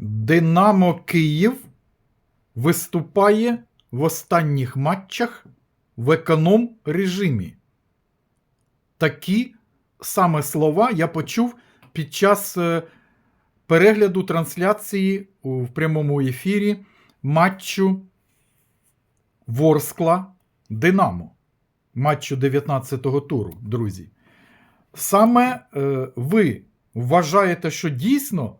Динамо Київ виступає в останніх матчах в економ режимі. Такі саме слова я почув під час е, перегляду трансляції в прямому ефірі матчу Ворскла Динамо. Матчу 19-го туру, друзі. Саме е, ви вважаєте, що дійсно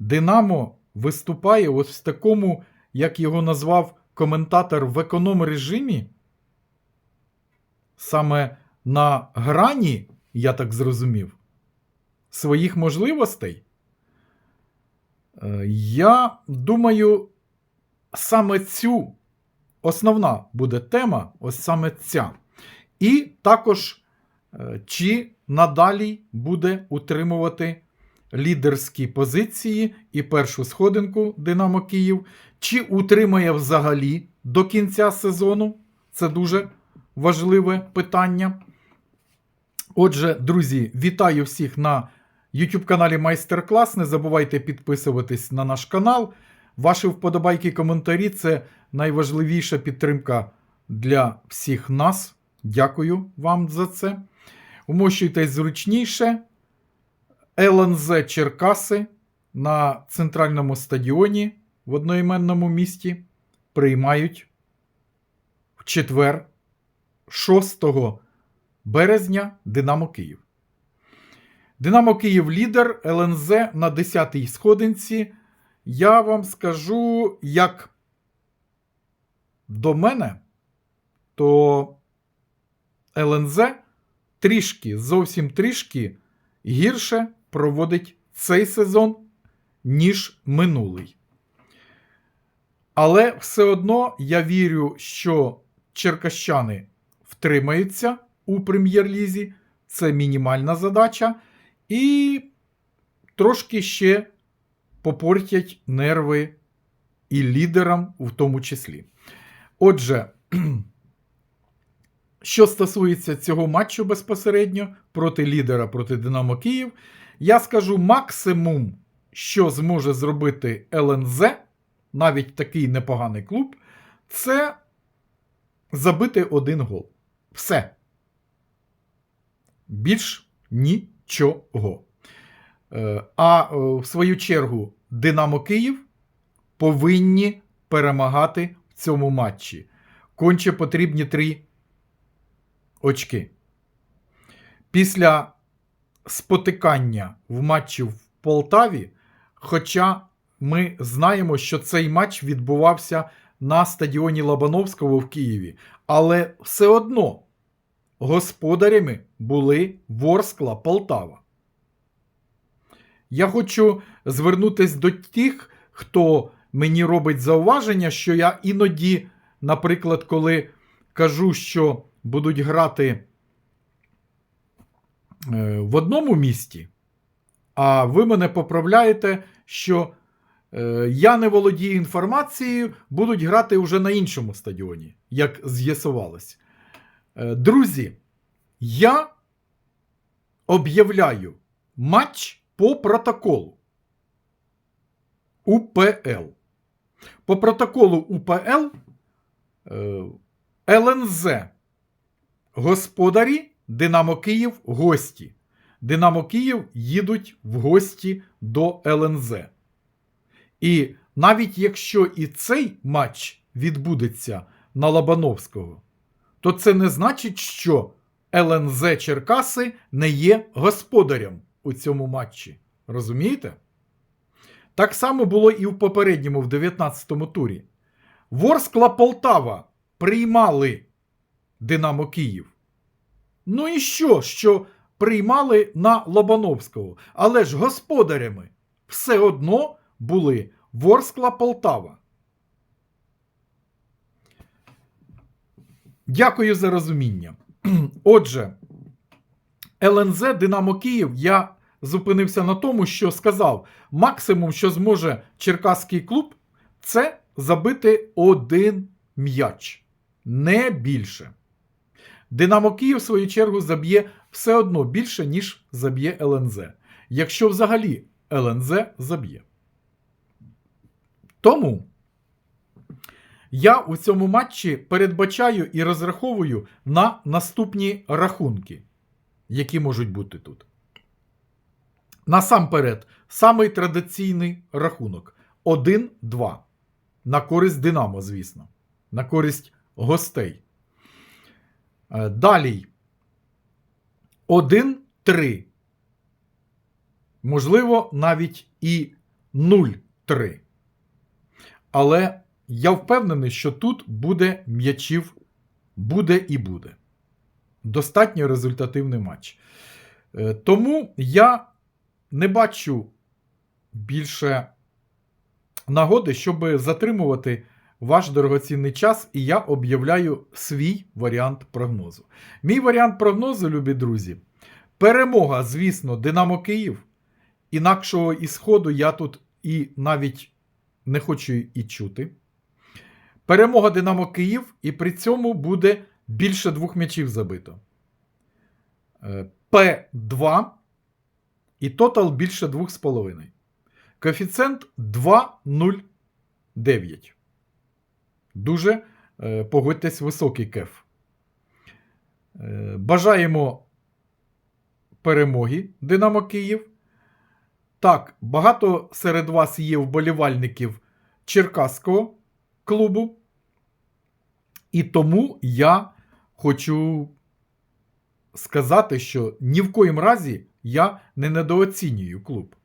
Динамо виступає ось в такому, як його назвав коментатор, в економ режимі? Саме на грані, я так зрозумів, своїх можливостей? Е, Я думаю, саме цю основна буде тема, ось саме ця. І також, е, чи надалі буде утримувати лідерські позиції і першу сходинку Динамо Київ, чи утримає взагалі до кінця сезону. Це дуже важливе питання. Отже, друзі, вітаю всіх на YouTube каналі Майстер-клас. Не забувайте підписуватись на наш канал. Ваші вподобайки, коментарі це найважливіша підтримка для всіх нас. Дякую вам за це. Умощуйтесь зручніше. ЛНЗ Черкаси на центральному стадіоні в одноіменному місті приймають в четвер, 6 березня Динамо Київ. Динамо Київ лідер ЛНЗ на 10-й сходинці. Я вам скажу, як до мене, то ЛНЗ трішки, зовсім трішки гірше проводить цей сезон, ніж минулий. Але все одно я вірю, що черкащани втримаються у прем'єр-лізі. Це мінімальна задача. І трошки ще попортять нерви і лідерам в тому числі. Отже, що стосується цього матчу безпосередньо проти лідера проти Динамо Київ, я скажу максимум, що зможе зробити ЛНЗ, навіть такий непоганий клуб, це забити один гол. Все. Більш нічого. Е, А е, в свою чергу Динамо Київ повинні перемагати в цьому матчі. Конче потрібні три очки. Після спотикання в матчі в Полтаві, хоча ми знаємо, що цей матч відбувався на стадіоні Лобановського в Києві, але все одно господарями були Ворскла Полтава. Я хочу звернутися до тих, хто мені робить зауваження, що я іноді, наприклад, коли кажу, що будуть грати в одному місті, а ви мене поправляєте, що е, я не володію інформацією, будуть грати вже на іншому стадіоні, як з'ясувалось. Е, Друзі, я об'являю матч по протоколу УПЛ. По протоколу УПЛ е, ЛНЗ господарі Динамо Київ гості. Динамо Київ їдуть в гості до ЛНЗ. І навіть якщо і цей матч відбудеться на Лобановського, то це не значить, що ЛНЗ Черкаси не є господарем у цьому матчі. Розумієте? Так само було і в попередньому, в 19-му турі. Ворскла Полтава приймали Динамо Київ. Ну і що, що приймали на Лобановського? Але ж господарями все одно були Ворскла Полтава. Дякую за розуміння. Отже, ЛНЗ Динамо Київ я зупинився на тому, що сказав: максимум, що зможе черкаський клуб, це забити один м'яч. Не більше. Динамо Київ, в свою чергу, заб'є все одно більше, ніж заб'є ЛНЗ. Якщо взагалі ЛНЗ заб'є. Тому я у цьому матчі передбачаю і розраховую на наступні рахунки, які можуть бути тут. Насамперед, самий традиційний рахунок 1-2. На користь Динамо, звісно. На користь гостей. Е, Далі. 1-3. Можливо, навіть і 0-3. Але я впевнений, що тут буде м'ячів, буде і буде. Достатньо результативний матч. Е, Тому я не бачу більше нагоди, щоб затримувати ваш дорогоцінний час, і я об'являю свій варіант прогнозу. Мій варіант прогнозу, любі друзі, перемога, звісно, Динамо Київ. Інакшого ісходу я тут і навіть не хочу і чути. Перемога Динамо Київ, і при цьому буде більше двох м'ячів забито. Е, П2 і тотал більше 2,5. Коефіцієнт 2,09. Дуже, е, погодьтесь, високий кеф. Е, Бажаємо перемоги Динамо Київ. Так, багато серед вас є вболівальників Черкаського клубу. І тому я хочу сказати, що ні в коїм разі я не недооцінюю клуб.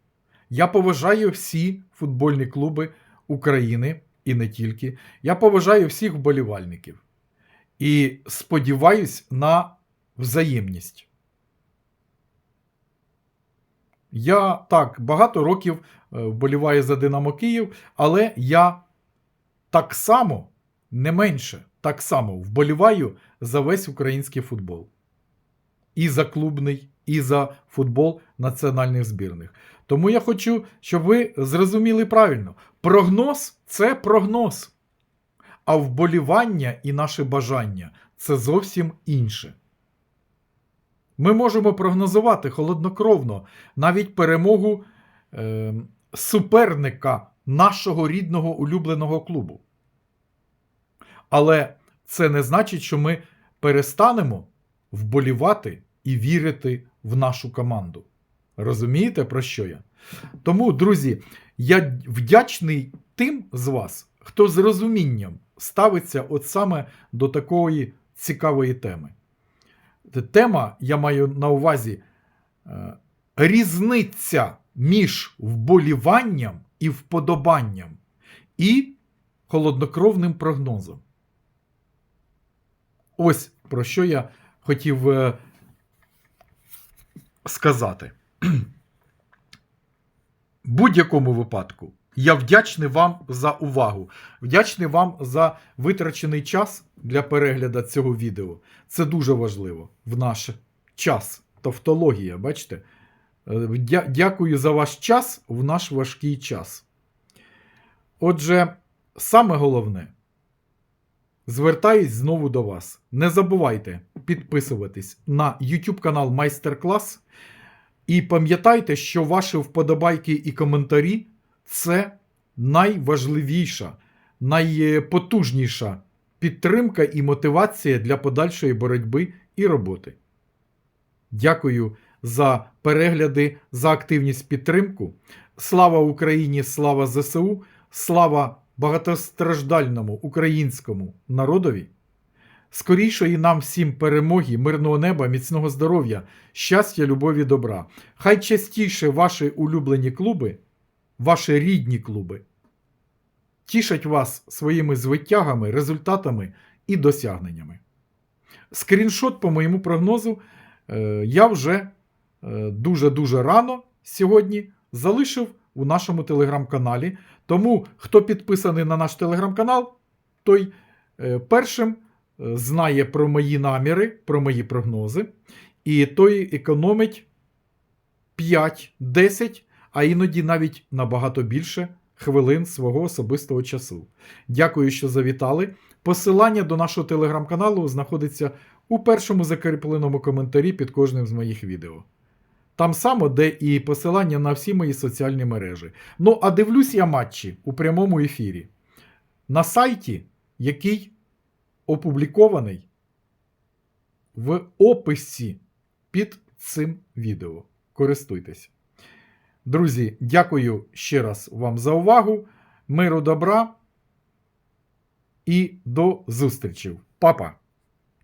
Я поважаю всі футбольні клуби України і не тільки. Я поважаю всіх вболівальників. І сподіваюсь на взаємність. Я так багато років е, вболіваю за Динамо Київ, але я так само, не менше, так само вболіваю за весь український футбол. І за клубний, і за футбол національних збірних. Тому я хочу, щоб ви зрозуміли правильно: прогноз це прогноз. А вболівання і наше бажання це зовсім інше. Ми можемо прогнозувати холоднокровно навіть перемогу е, суперника нашого рідного улюбленого клубу. Але це не значить, що ми перестанемо вболівати і вірити в нашу команду. Розумієте, про що я? Тому, друзі, я вдячний тим з вас, хто з розумінням ставиться от саме до такої цікавої теми. Тема, я маю на увазі е, різниця між вболіванням і вподобанням і холоднокровним прогнозом. Ось про що я хотів е, сказати. В будь-якому випадку я вдячний вам за увагу. Вдячний вам за витрачений час для перегляду цього відео. Це дуже важливо в наш час. Тавтологія, бачите? Е, Дякую за ваш час в наш важкий час. Отже, саме головне. Звертаюсь знову до вас. Не забувайте підписуватись на YouTube канал Майстер Клас. І пам'ятайте, що ваші вподобайки і коментарі це найважливіша, найпотужніша підтримка і мотивація для подальшої боротьби і роботи. Дякую за перегляди, за активність підтримку. Слава Україні! Слава ЗСУ! Слава багатостраждальному українському народові! Скорішої нам всім перемоги, мирного неба, міцного здоров'я, щастя, любові, добра. Хай частіше ваші улюблені клуби, ваші рідні клуби, тішать вас своїми звитягами, результатами і досягненнями. Скріншот по моєму прогнозу е, я вже е, дуже-дуже рано сьогодні залишив у нашому телеграм-каналі. Тому, хто підписаний на наш телеграм-канал, той е, першим е, знає про мої наміри, про мої прогнози, і той економить 5, 10, а іноді навіть набагато більше хвилин свого особистого часу. Дякую, що завітали. Посилання до нашого телеграм-каналу знаходиться у першому закріпленому коментарі під кожним з моїх відео. Там само, де і посилання на всі мої соціальні мережі. Ну, а дивлюсь я матчі у прямому ефірі на сайті, який опублікований в описі під цим відео. Користуйтесь. Друзі, дякую ще раз вам за увагу. Миру добра і до зустрічі. Папа!